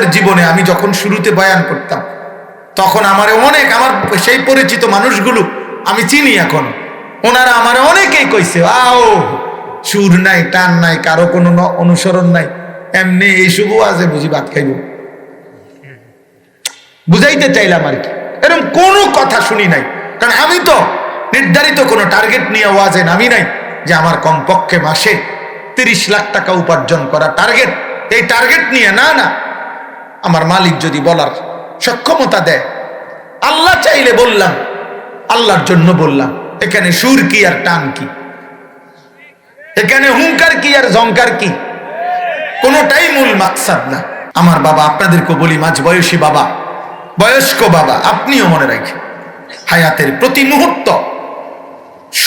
ওয়াজের জীবনে আমি যখন শুরুতে বয়ান করতাম, তখন আমার অনেক, আমার সেই পরিচিত মানুষগুলো আমি চিনি এখন। ওনারা আমার অনেকেই কইছে, আও, সুর নাই, টান নাই, কারও কোনো অনুসরণ নাই। এমনি এই শুভ আছে, বুঝি ভাত খাইব। বুঝাইতে চাইলাম আর কি। এরকম কোনো কথা শুনি নাই। কারণ আমি তো নির্ধারিত কোনো টার্গেট নিয়ে ওয়াজে নামি নাই যে আমার কমপক্ষে মাসে তিরিশ লাখ টাকা উপার্জন করা টার্গেট এই টার্গেট নিয়ে না না আমার মালিক যদি বলার সক্ষমতা দেয়, আল্লাহ চাইলে বললাম, আল্লাহর জন্য বললাম, এখানে সুর কি আর টান কি? এখানে হুঙ্কার কি আর জঙ্কার কি? কোনোটাই মূল মাকসাদ না। আমার বাবা আপনাদেরকে বলি মাঝ বয়সী বাবা, বয়স্ক বাবা, আপনিও মনে রাখেন, হায়াতের প্রতি মুহূর্ত,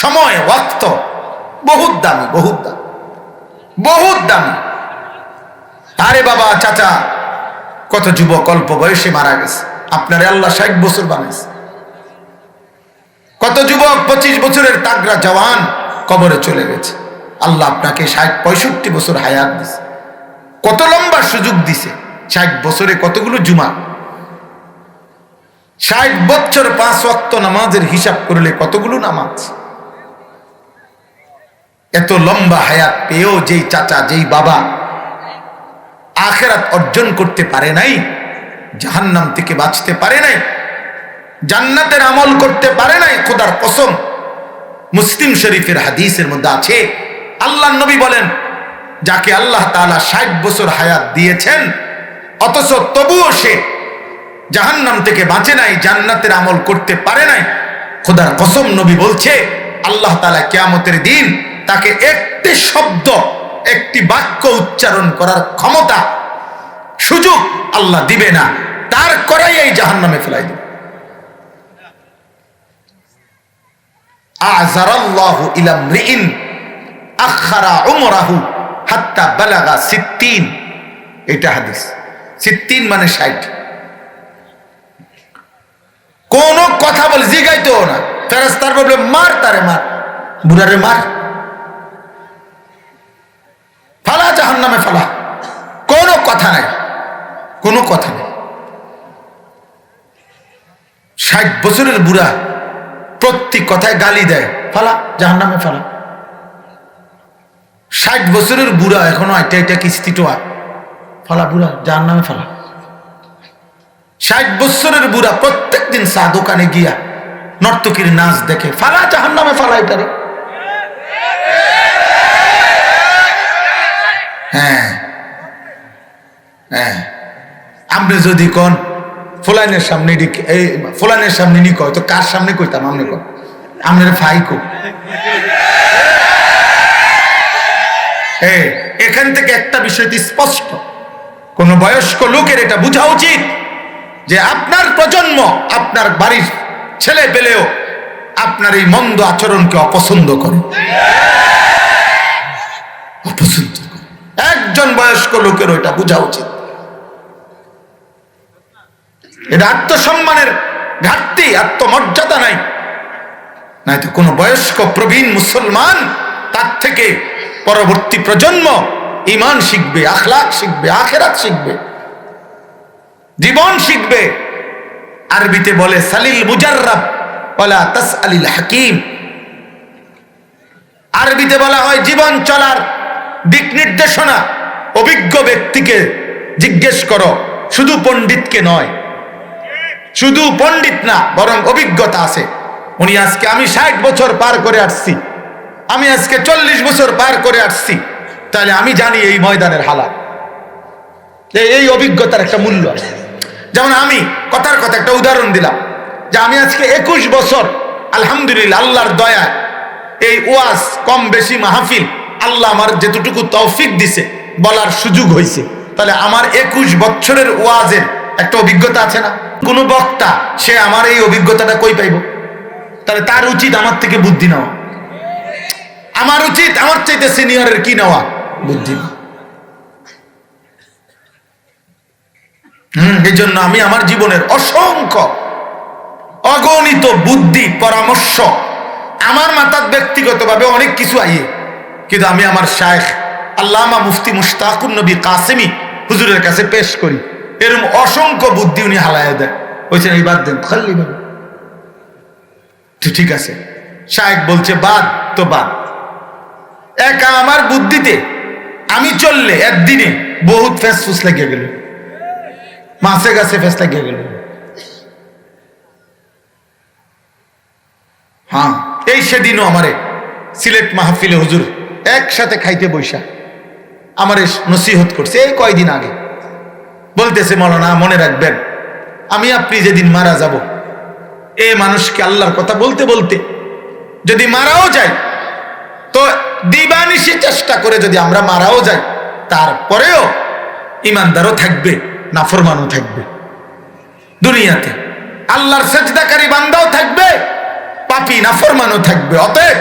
সময়, ওয়াক্ত, বহুত দামি বহুত দামি বহুত দামি। আরে বাবা, চাচা কত যুবক অল্প বয়সে মারা গেছে। আপনার আল্লাহ ষাট বছর বানাইছে। কত যুবক পঁচিশ বছরের তাগরা জওয়ান কবরে চলে গেছে। আল্লাহ আপনাকে ষাট পঁয়ষট্টি বছর হায়াত দিছে। কত লম্বা সুযোগ দিছে। ষাট বছরে কতগুলো জুমা। ষাট বছর পাঁচ ওয়াক্ত নামাজের হিসাব করলে কতগুলো নামাজ। এত লম্বা হায়াত পেয়েও যেই চাচা, যেই বাবা আখেরাত অর্জন করতে পারে নাই, জাহান্নাম থেকে বাঁচতে পারে নাই, জান্নাতের আমল করতে পারে নাই, খোদার কসম। মুসলিম শরীফের হাদিসের মধ্যে আছে, আল্লাহ নবী বলেন, যাকে আল্লাহ তাআলা ষাট বছর হায়াত দিয়েছেন, অথচ তবুও সে জাহান্নাম থেকে বাঁচে নাই, জান্নাতের আমল করতে পারে নাই, খোদার কসম নবী বলছে, আল্লাহ তাআলা কেয়ামতের দিন তাকে একটি শব্দ একটি বাক্য উচ্চারণ করার ক্ষমতা, সুযোগ আল্লাহ দিবে না। তার করাই এই জাহান্নামে ফেলাই দিবে। এটা হাদিস। মানে কোন কথা বলে না। মার তারে মার। বুড়ারে মার। জাহান নামে ফালা। কোনো কথা নাই। কোনো কথা নেই। ষাট বছরের বুড়া প্রত্যেক কথায় গালি দেয়। ফালা জাহান নামে ফালা। ষাট বছরের বুড়া এখনও আইটা এটা কিস্তি টোয়া ফালা, বুড়া জাহান নামে ফালা। ষাট বছরের বুড়া প্রত্যেক দিন চা দোকানে গিয়া নর্তকীর নাচ দেখে, ফালা জাহান নামে ফালা এটারে হ্যাঁ। হ্যাঁ। আপনি যদি কোন, ফুলাইনের সামনে এই ফুলাইনের সামনে নি কয়, তো কার সামনে কইতাম আপনি কোন? আপনার ফাই কো। এখান থেকে একটা বিষয়টি স্পষ্ট। কোন বয়স্ক লোকের এটা বোঝা উচিত যে আপনার প্রজন্ম, আপনার বাড়ির ছেলে পেলেও আপনার এই মন্দ আচরণকে অপছন্দ করে। অপছন্দ একজন বয়স্ক লোকের ওইটা বোঝা উচিত। এটা আত্মসম্মানের ঘাটতি, আত্মমর্যাদা নাই। নাই তো কোনো বয়স্ক প্রবীণ মুসলমান তার থেকে পরবর্তী প্রজন্ম ইমান শিখবে আখলাক শিখবে, আখেরাত শিখবে, জীবন শিখবে। আরবিতে বলে, সালিল মুজাররাব তাস আলিল হাকিম। আরবিতে বলা হয়, জীবন চলার দিক নির্দেশনা অভিজ্ঞ ব্যক্তিকে জিজ্ঞেস করো, শুধু পণ্ডিতকে নয়। শুধু পণ্ডিত না, বরং অভিজ্ঞতা আছে। উনি আজকে আমি ষাট বছর পার করে আসছি। আমি আজকে চল্লিশ বছর পার করে আসছি। তাহলে আমি জানি এই ময়দানের হালাত। এই- অভিজ্ঞতার একটা মূল্য আছে। যেমন আমি কথার কথা একটা উদাহরণ দিলাম, যে আমি আজকে একুশ বছর, আলহামদুলিল্লাহ, আল্লাহর দয়া এই ওয়াজ কম বেশি মাহফিল আল্লাহ আমার যেতটুকু তৌফিক দিছে, বলার সুযোগ হয়েছে তাহলে আমার একুশ বছরের ওয়াজের একটা অভিজ্ঞতা আছে না? কোন বক্তা, সে আমার এই অভিজ্ঞতাটা কই পাইব? তাহলে তার উচিত আমার থেকে বুদ্ধি নেওয়া। আমার উচিত আমার চাইতে সিনিয়রের কি নেওয়া? বুদ্ধি হম এই জন্য আমি আমার জীবনের অসংখ্য অগণিত বুদ্ধি, পরামর্শ, আমার মাতার ব্যক্তিগতভাবে অনেক কিছু আইয়ে। কিন্তু আমি আমার শায়েখ আল্লামা মুফতি মুশতাকুর নবী কাসেমি হুজুরের কাছে পেশ করি। এরকম অসংখ্য বুদ্ধি উনি হালায় দেয় বলছেন, এই বাদ দেন খাল্লি বাদ ঠিক আছে শায়েক বলছে, বাদ তো বাদ। একা আমার বুদ্ধিতে আমি চললে একদিনে বহুত ফেস ফুস লাগিয়ে গেল। মাসে গাছে ফেস লাগিয়ে গেল। হ্যাঁ এই সেদিনও আমারে সিলেট মাহফিলে হুজুর একসাথে খাইতে বৈশা। আমারে নসিহত করছে, এই কয়দিন আগে। বলতেছে, মৌলানা, মনে রাখবেন, আমি আপনি যেদিন মারা যাব, এ মানুষকে আল্লাহর কথা বলতে বলতে যদি মারাও যায়, তো দিবানিশি চেষ্টা করে যদি আমরা মারাও যাই, তারপরেও ইমানদারও থাকবে, নাফরমানও থাকবে। দুনিয়াতে আল্লাহর সেজদাকারী বান্দাও থাকবে, পাপি, নাফরমানও থাকবে। অতএব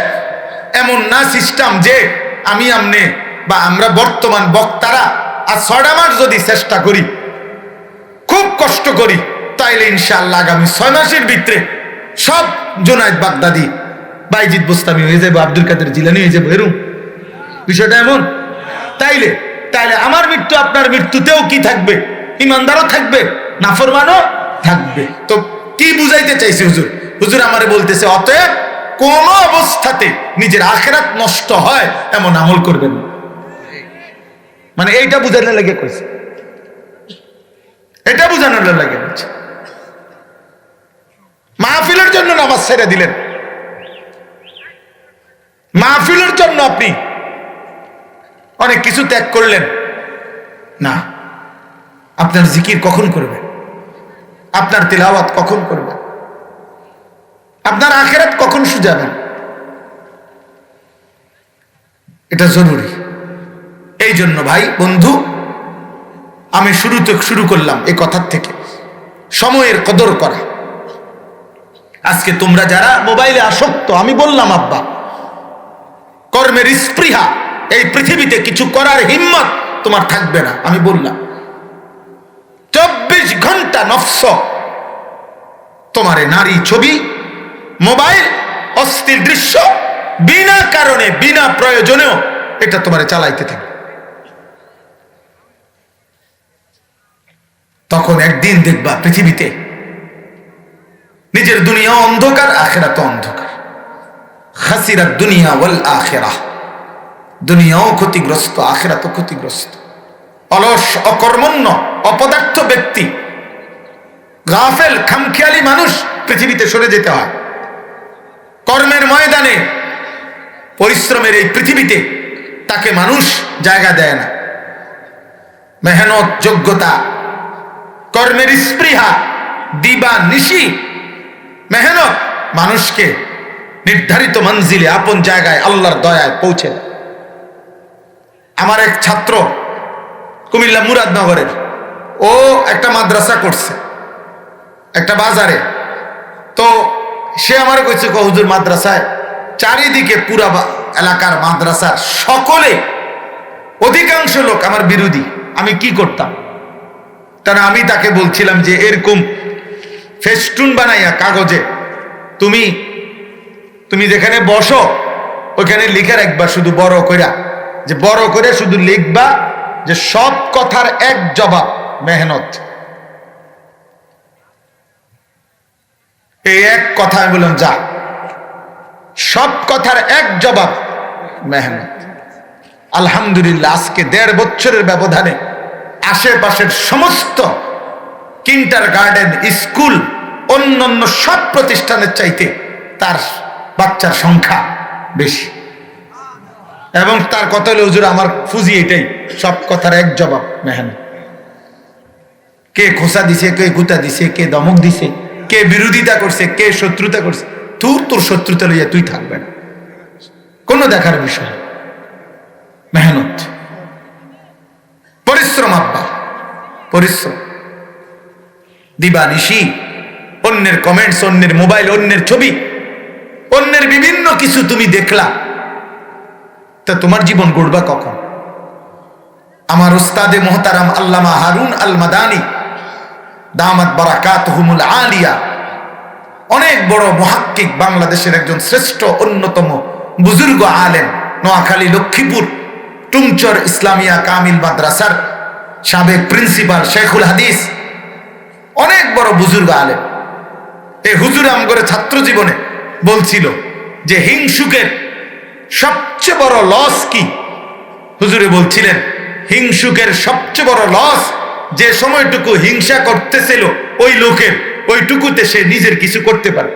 এমন না সিস্টেম যে আমি আমনে বা আমরা বর্তমান বক্তারা আর ছটা মাস যদি চেষ্টা করি, খুব কষ্ট করি, তাইলে ইনশাআল্লাহ আগামী ছয় মাসের ভিতরে সব জোনায়দ বাগদাদি বাইজিৎ বোস্তামি হয়ে যাব আব্দুল কাদের জিলানি হয়ে যাব এরম। বিষয়টা এমন? তাইলে তাইলে আমার মৃত্যু, আপনার মৃত্যুতেও কি থাকবে? ইমানদারও থাকবে, নাফরমানও থাকবে। তো কি বুঝাইতে চাইছে হুজুর? হুজুর আমারে বলতেছে, অতএব কোন অবস্থাতে নিজের আখেরাত নষ্ট হয় এমন আমল করবেন মানে এইটা বুঝাইলে লাগে কইছে। এটা বুঝানোর লাগে মাহফিলের জন্য নামাজ ছেড়ে দিলেন। মাহফিলের জন্য আপনি অনেক কিছু ত্যাগ করলেন। না, আপনার জিকির কখন করবেন? আপনার তিলাওয়াত কখন করবেন? আপনার আখেরাত কখন সুজাবেন? এটা জরুরি। এই জন্য ভাই, বন্ধু, আমি শুরুতে শুরু করলাম এই কথার থেকে। সময়ের কদর করা। আজকে তোমরা যারা মোবাইলে আসক্ত, আমি বললাম, আব্বা, কর্মের স্পৃহা, এই পৃথিবীতে কিছু করার হিম্মত তোমার থাকবে না, আমি বললাম। চব্বিশ ঘণ্টা নফস, তোমারে নারী ছবি মোবাইল অস্থির দৃশ্য, বিনা কারণে, বিনা প্রয়োজনেও এটা তোমারে চালাইতে থাকে তখন একদিন দেখবা পৃথিবীতে নিজের দুনিয়া অন্ধকার আখেরা তো অন্ধকার। খাসিরা দুনিয়া ওয়াল আখেরা। দুনিয়াও ক্ষতিগ্রস্ত আখেরা তো ক্ষতিগ্রস্ত। অলস, অকর্মণ্য, অপদার্থ ব্যক্তি, গাফেল, খামখেয়ালি মানুষ পৃথিবীতে সরে যেতে হয়। কর্মের ময়দানে পরিশ্রমের এই পৃথিবীতে তাকে মানুষ জায়গা দেয় না। মেহনত, যোগ্যতা, কর্মের স্পৃহা, দিবা নিশি, মেহনত মানুষকে নির্ধারিত মঞ্জিলে আপন জায়গায় আল্লাহর দয়ায় পৌঁছে আমার এক ছাত্র কুমিল্লা মুরাদনগরের ও একটা মাদ্রাসা করছে, একটা বাজারে। তো সে আমার কইছে কহুজুর মাদ্রাসায় চারিদিকে পুরা এলাকার মাদ্রাসার সকলে অধিকাংশ লোক আমার বিরোধী, আমি কি করতাম? তারা আমি তাকে বলছিলাম যে, এরকম ফেস্টুন বানাইয়া কাগজে তুমি তুমি যেখানে বসো ওখানে লিখে রাখবা শুধু বড় কইরা। যে বড় করে শুধু লিখবা যে সব কথার এক জবাব মেহনত। এই এক কথা আমি বললাম, যা। সব কথার এক জবাব, মেহনত। আলহামদুলিল্লাহ, আজকে দেড় বছরের ব্যবধানে আশেপাশের সমস্ত কিন্টার গার্ডেন স্কুল অন্যান্য সব প্রতিষ্ঠানের চাইতে তার বাচ্চার সংখ্যা বেশি। এবং তার কথা হলো, হুজুর, আমার ফুজি এটাই। সব কথার এক জবাব, মেহনত। কে খোসা দিছে, কে গুতা দিছে, কে দমক দিছে কে বিরোধিতা করছে, কে শত্রুতা করছে, তোর তোর শত্রুতা লইয়া তুই থাকবে না। কোনো দেখার বিষয় মেহনত। পরিশ্রম, আব্বা, পরিশ্রম। দিবানিশি, অন্যের কমেন্টস অন্যের মোবাইল অন্যের ছবি, অন্যের বিভিন্ন কিছু তুমি দেখলা। তা তোমার জীবন গড়বা কখন? আমার উস্তাদে মোহতারাম আল্লামা হারুন আল মাদানি দামাত বারাকাত হুমুল আলিয়া। অনেক বড় মহাক্কিক বাংলাদেশের একজন শ্রেষ্ঠ অন্যতম বুজুর্গ আলেম নোয়াখালী লক্ষ্মীপুর টুমচর ইসলামিয়া কামিল মাদ্রাসার সাবেক প্রিন্সিপাল শেখুল হাদিস। অনেক বড় বুজুর্গ আলেম। এই হুজুর আমগরে ছাত্র জীবনে বলছিল যে হিংসুকের সবচেয়ে বড় লস কি? হুজুরে বলছিলেন, হিংসুকের সবচেয়ে বড় লস যে সময়টুকু হিংসা করতেছিল ওই লোকের, ওইটুকুতে সে নিজের কিছু করতে পারত।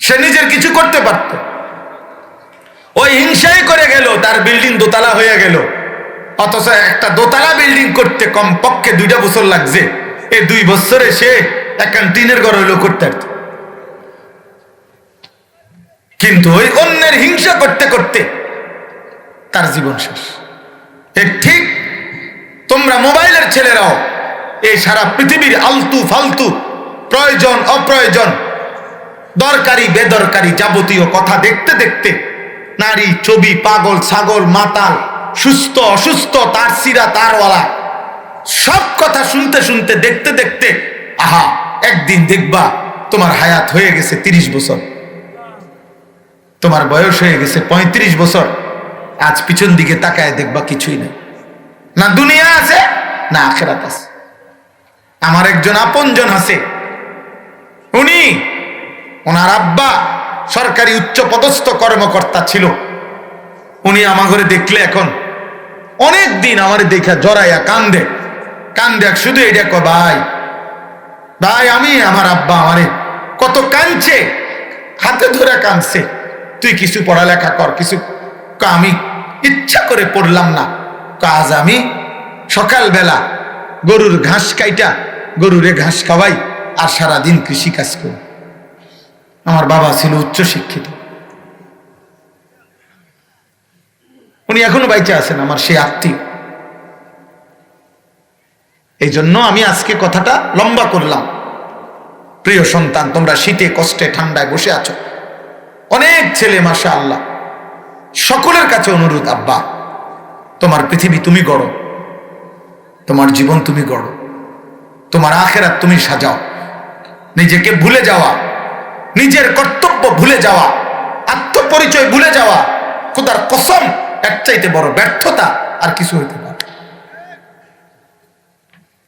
সে নিজের কিছু করতে পারত। ওই হিংসাই করে গেল, তার বিল্ডিং দোতলা হয়ে গেল। অথচ একটা দোতলা বিল্ডিং করতে কম পক্ষে দুইটা বছর লাগছে। এই দুই বছরে সে একখান টিনের ঘর হইল করতে পারত। কিন্তু ওই অন্যের হিংসা করতে করতে তার জীবন শেষ। এ ঠিক তোমরা মোবাইলের ছেলেরাও এই সারা পৃথিবীর আলতু ফালতু প্রয়োজন, অপ্রয়োজন, দরকারি, বেদরকারি যাবতীয় কথা দেখতে দেখতে নারী, ছবি, পাগল, ছাগল, মাতাল, সুস্থ, অসুস্থ, তার সিরা তারওয়ালা, সব কথা শুনতে শুনতে দেখতে দেখতে, আহা, একদিন দেখবা তোমার হায়াত হয়ে গেছে তিরিশ বছর। তোমার বয়স হয়ে গেছে ৩৫ বছর। আজ পিছন দিকে তাকায় দেখবা কিছুই নেই। না দুনিয়া আছে, না আখেরাত আছে। আমার একজন আপনজন আছে। উনি, ওনার আব্বা সরকারি উচ্চ পদস্থ কর্মকর্তা ছিল। উনি আমার ঘরে দেখলে এখন অনেক দিন আমার দেখা জড়াইয়া কান্দে। কান্দে শুধু এটা কয়, ভাই ভাই, আমি আমার আব্বা আমারে কত কাঁদছে, হাতে ধরে কাঁদছে। তুই কিছু পড়ালেখা কর, কিছু কা আমি ইচ্ছা করে পড়লাম না। কাজ আমি সকালবেলা গরুর ঘাস কাইটা, গরুরে ঘাস খাওয়াই আর সারাদিন কৃষি কাজ করি। আমার বাবা ছিল উচ্চ শিক্ষিত উনি এখনও বাইচে আছেন, আমার সেই আত্মীয়। এই জন্য আমি আজকে কথাটা লম্বা করলাম। প্রিয় সন্তান, তোমরা শীতে, কষ্টে, ঠান্ডায় বসে আছো। অনেক ছেলে মাসা আল্লাহ সকলের কাছে অনুরোধ, আব্বা, তোমার পৃথিবী তুমি গড়ো, তোমার জীবন তুমি গড়ো, তোমার আখেরাত তুমি সাজাও, নিজেকে ভুলে যাওয়া, নিজের কর্তব্য ভুলে যাওয়া, আত্মপরিচয় ভুলে যাওয়া, খোদার কসম এক চাইতে বড় ব্যর্থতা আর কিছু হইতে পারে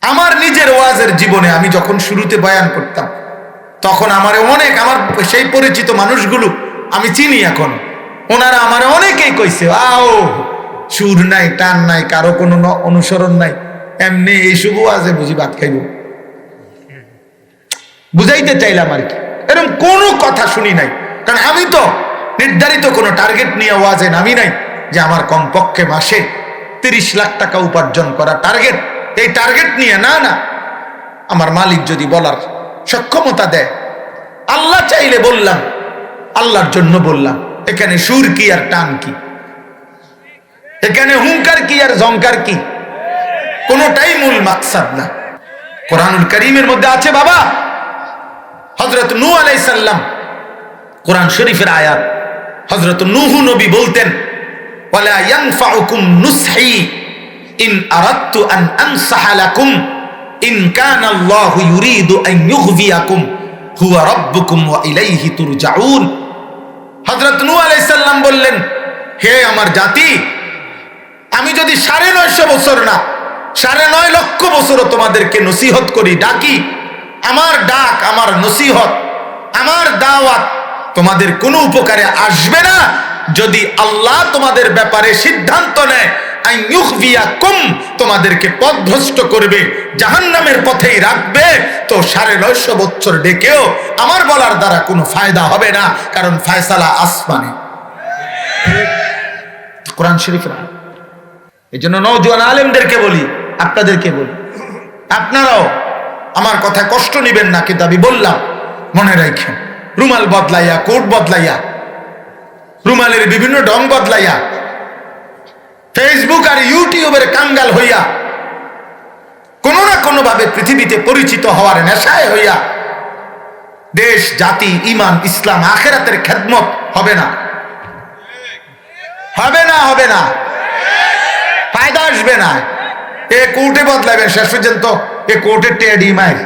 আমার নিজের ওয়াজের জীবনে আমি যখন শুরুতে বয়ান করতাম, তখন আমার অনেক, আমার সেই পরিচিত মানুষগুলো আমি চিনি এখন। ওনারা আমার অনেকেই কইছে, আও, সুর নাই, টান নাই, কারও কোনো অনুসরণ নাই, এমনি এই শুভ আছে, বুঝি ভাত খাইব। বুঝাইতে চাইলাম আর কি। এরকম কোনো কথা শুনি নাই। কারণ আমি তো নির্ধারিত কোনো টার্গেট নিয়ে ওয়াজে নামি নাই যে আমার কমপক্ষে মাসে তিরিশ লাখ টাকা উপার্জন করা টার্গেট এই টার্গেট নিয়ে না না, আমার মালিক যদি বলার সক্ষমতা দেয়, আল্লাহ চাইলে বললাম, আল্লাহর জন্য বললাম। এখানে সুর কি আর টান কি? এখানে হুঙ্কার কি আর জঙ্কার কি? কোনোটাই মূল মাকসাদ না। কোরআনুল করিমের মধ্যে আছে বাবা হজরত নূ আলাইসাল্লাম কোরআন শরীফের আয়াত। হজরত নুহু নবী বলতেন ইন আরাদতু নু সালাম বললেন, হে আমার জাতি, আমি যদি সাড়ে নয়শো বছর না, সাড়ে নয় লক্ষ বছরও তোমাদেরকে নসিহত করি, ডাকি, আমার ডাক, আমার নসিহত, আমার দাওয়াত তোমাদের কোনো উপকারে আসবে না। যদি আল্লাহ তোমাদের ব্যাপারে সিদ্ধান্ত নেয় তোমাদেরকে পথভ্রষ্ট করবে, জাহান্নামের পথেই রাখবে তো সাড়ে নয়শো বছর ডেকেও আমার বলার দ্বারা কোনো ফায়দা হবে না, কারণ ফায়সালা আসমানে কোরআন শরীফের। এই জন্য নৌজওয়ান আলেমদেরকে বলি, আপনাদেরকে বলি, আপনারাও আমার কথা কষ্ট নিবেন না, কিন্তু আমি বললাম, মনে রাখেন, রুমাল বদলাইয়া, কোট বদলাইয়া, রুমালের বিভিন্ন ঢং বদলাইয়া ফেসবুক আর ইউটিউবের কাঙ্গাল হইয়া কোনো না কোনো ভাবে পৃথিবীতে পরিচিত হওয়ার নেশায় হইয়া দেশ, জাতি, ইমান, ইসলাম, আখেরাতের খেদমত হবে না। হবে না হবে না। ফায়দা আসবে না। এ কোর্টে বদলাবে শেষ পর্যন্ত। এ কোর্টের টেডি মায়ের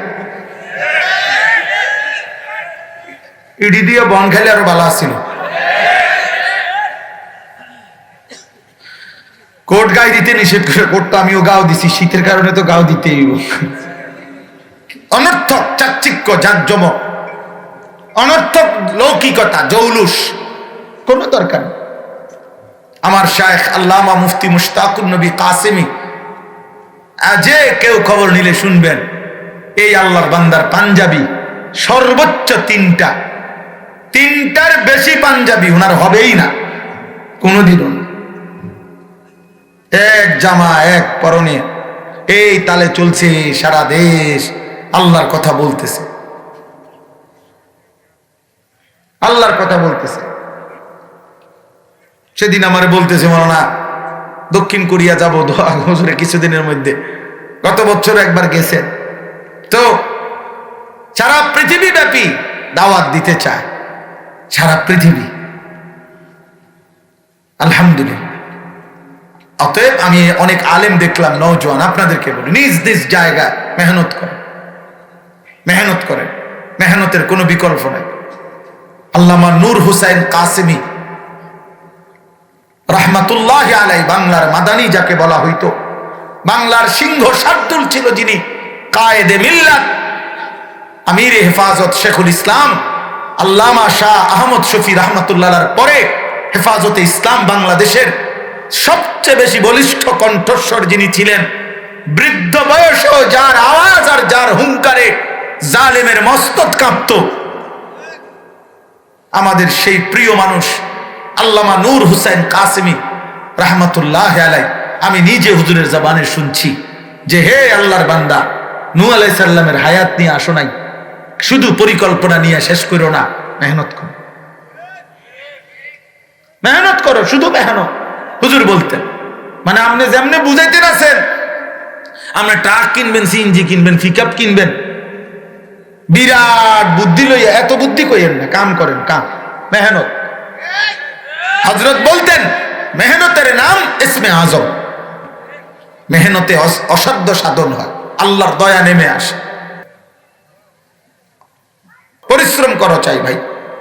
ইডি দিয়ে বন খেলে আরও ভালো আসছিল কোট গায়ে দিতে নিষেধ করে কোট তো আমিও গাও দিছি, শীতের কারণে তো গাও দিতেই অনর্থক চাকচিক্য, জাকজমক, অনর্থক লৌকিকতা, জৌলুস, কোনো দরকার। আমার শায়েখ আল্লামা মুফতি মুশতাকুর নবী কাসেমি যে কেউ খবর নিলে শুনবেন, এই আল্লাহর বান্দার পাঞ্জাবি সর্বোচ্চ তিনটা। তিনটার বেশি পাঞ্জাবি ওনার হবেই না, কোনোদিনও না। এক জামা, এক পরনে। এই তালে চলছে সারা দেশ। আল্লাহর কথা বলতেছে। আল্লাহর কথা বলতেছে। সেদিন আমার বলতেছে না দক্ষিণ কোরিয়া যাব হুজুরে কিছুদিনের মধ্যে। গত বছর একবার গেছে। তো সারা পৃথিবী ব্যাপী দাওয়াত দিতে চায়। সারা পৃথিবী। আলহামদুলিল্লাহ। অতএব আমি অনেক আলেম দেখলাম নৌজওয়ান আপনাদেরকে বলি, নিজ নিজ জায়গায় মেহনত করে মেহনত করেন। মেহনতের কোনো বিকল্প নাই। আল্লামা নূর হুসাইন কাসেমি রাহমাতুল্লাহ আলাই বাংলার মাদানি যাকে বলা হইতো, বাংলার সিংহ শার্দুল ছিল যিনি, কায়েদে মিল্লাত আমির হেফাজত শেখুল ইসলাম, আল্লামা শাহ আহমদ শফি রহমতুল্লাহ পরে হেফাজতে ইসলাম বাংলাদেশের সবচেয়ে বেশি বলিষ্ঠ কণ্ঠস্বর যিনি ছিলেন, বৃদ্ধ বয়সেও যার আওয়াজ আর যার হুঙ্কারে জালেমের মস্তক কাঁপত। আমাদের সেই প্রিয় মানুষ আল্লামা নূর হুসেন কাসেমি রাহমাতুল্লাহ আলাই আমি নিজে হুজুরের জবানে শুনছি যে, হে আল্লাহর বান্দা নূ আলাই সাল্লামের হায়াত নিয়ে আসো নাই, শুধু পরিকল্পনা নিয়ে শেষ করো না, মেহনত করো। মেহনত করো, শুধু মেহনত। হুজুর বলতেন মানে আপনি যেমনি বুঝাইতেন আছেন, আপনি ট্রাক কিনবেন সিএনজি কিনবেন পিকআপ কিনবেন, বিরাট বুদ্ধি লইয়া, এত বুদ্ধি কইেন না, কাম করেন, কাম, মেহনত। হজরত বলতেন, মেহনতের নাম ইসমে আজম। মেহনতে অস- অসাধ্য সাধন হয়, আল্লাহর দয়া নেমে আসে। পরিশ্রম করো চাই ভাই।